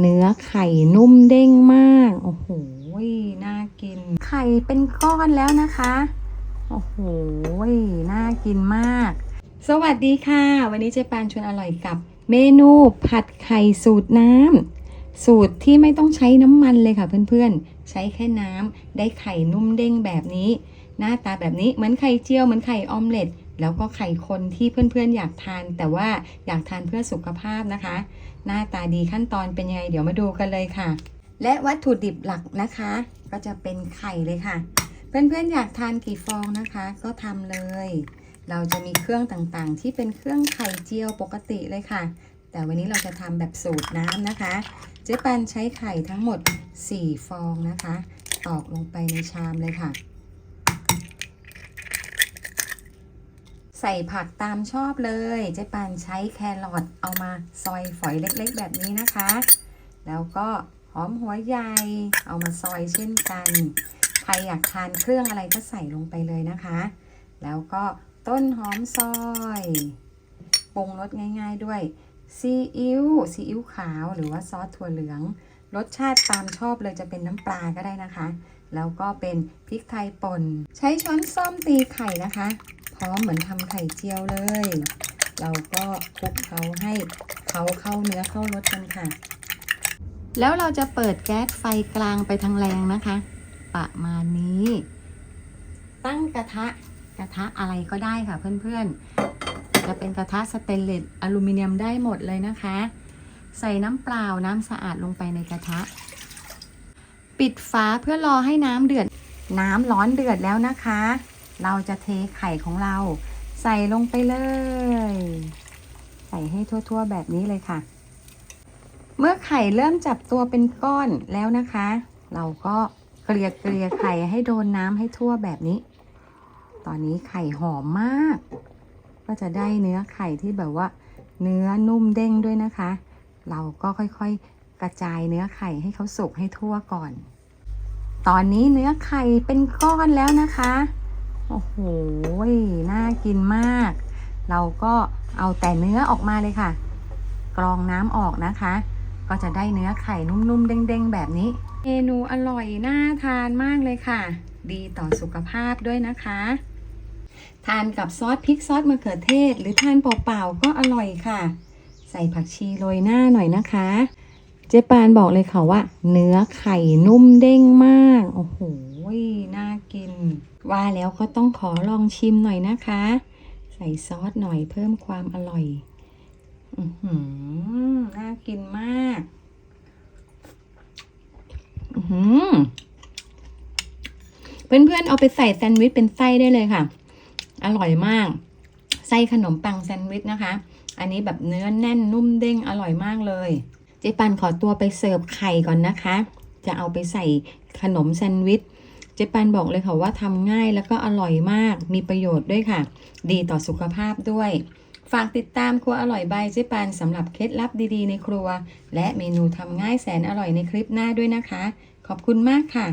เนื้อไข่นุ่มเด้งมาก โอ้โห น่ากิน ไข่เป็นก้อนแล้วนะคะ โอ้โห น่ากินมาก สวัสดีค่ะ วันนี้เจ๊ปานชวนอร่อยกับ เมนูผัดไข่สูตรน้ำ สูตรที่ไม่ต้องใช้น้ำมันเลยค่ะเพื่อนๆ ใช้แค่น้ำ ได้ไข่นุ่มเด้งแบบนี้ หน้าตาแบบนี้เหมือนไข่เจียวเหมือนไข่ออมเล็ต แล้วก็ไข่คนที่เพื่อนๆอยากทาน แต่ว่าอยากทานเพื่อสุขภาพนะคะ หน้าตาดีขั้นตอนเป็นยังไง เดี๋ยวมาดูกันเลยค่ะ และวัตถุดิบหลักนะคะ ก็จะเป็นไข่เลยค่ะ เพื่อนๆอยากทานกี่ฟองนะคะ ก็ทำเลย เราจะมีเครื่องต่างๆ ที่เป็นเครื่องไข่เจียวปกติเลยค่ะ แต่วันนี้เราจะทำแบบสูตรน้ำนะคะ เจ๊ปันใช้ไข่ทั้งหมด 4 ฟองนะคะ ตอกลงไปในชามเลยค่ะ ใส่ผักตามชอบเลย เจ๊ปันใช้แครอทเอามาซอยฝอยเล็กๆ แบบนี้นะคะ แล้วก็หอมหัวใหญ่เอามาซอยเช่นกัน ใครอยากทานเครื่องอะไรก็ใส่ลงไปเลยนะคะ แล้วก็ต้นหอมซอยปรุงรสง่าย ๆด้วยซีอิ๊วซีอิ๊วขาวหรือว่าซอสถั่วเหลือง รสชาติตามชอบเลยจะเป็นน้ำปลาก็ได้นะคะ แล้วก็เป็นพริกไทยป่น ใช้ช้อนส้อมตีไข่นะคะ พร้อมเหมือนทำไข่เจียวเลย เราก็คลุกเขาให้เขาเข้าเนื้อเข้ารสกันค่ะ แล้วเราจะเปิดแก๊สไฟกลางไปทางแรงนะคะ ประมาณนี้ ตั้งกระทะกระทะอะไรก็ได้ค่ะเพื่อนๆ จะเป็นกระทะสเตนเลสอลูมิเนียมได้หมดเลยนะคะ ใส่น้ำเปล่าน้ำสะอาดลงไปในกระทะ ปิดฝาเพื่อรอให้น้ำเดือด น้ำร้อนเดือดแล้วนะคะ เราจะเทไข่ของเรา ใส่ลงไปเลย ใส่ให้ทั่วๆแบบนี้เลยค่ะ เมื่อไข่เริ่มจับตัวเป็นก้อนแล้วนะคะ เราก็เกลี่ยเกลี่ยไข่ให้โดนน้ำให้ทั่วแบบนี้ ตอนนี้ไข่หอมมาก ก็จะได้เนื้อไข่ที่แบบว่า เนื้อนุ่มเด้งด้วยนะคะ เราก็ค่อยๆกระจายเนื้อไข่ให้เขาสุกให้ทั่วก่อน ตอนนี้เนื้อไข่เป็นก้อนแล้วนะคะ โอ้โห น่ากินมาก เราก็เอาแต่เนื้อออกมาเลยค่ะ กรองน้ำออกนะคะ ก็จะได้เนื้อไข่นุ่มๆ เด้งๆ แบบนี้ เมนูอร่อยน่าทานมากเลยค่ะ ดีต่อสุขภาพด้วยนะคะ ทานกับซอสพริกซอสมะเขือเทศ หรือทานเปล่าๆ ก็อร่อยค่ะ ใส่ผักชีโรยหน้าหน่อยนะคะ เจ๊ปานบอกเลยค่ะว่า เนื้อไข่นุ่มเด้งมาก โอ้โห น่ากิน ว่าแล้วก็ต้องขอลองชิมหน่อยนะคะ ใส่ซอสหน่อยเพิ่มความอร่อย อือหือ น่ากินมาก อือหือ เพื่อนๆเอาไปใส่แซนด์วิชเป็นไส้ได้เลยค่ะ อร่อยมาก ไส้ขนมปังแซนด์วิชนะคะ อันนี้แบบเนื้อแน่นนุ่มเด้งอร่อยมากเลย จ๊ปันขอตัวไปเสิร์ฟไข่ก่อนนะคะ จะเอาไปใส่ขนมแซนด์วิชเจ๊ปันบอกเลยค่ะว่าทำง่ายแล้วก็อร่อยมาก มีประโยชน์ด้วยค่ะ ดีต่อสุขภาพด้วย ฝากติดตามครัวอร่อยใบเจ๊ปันสำหรับเคล็ดลับดีๆ ในครัว และเมนูทำง่ายแสนอร่อยในคลิปหน้าด้วยนะคะ ขอบคุณมากค่ะ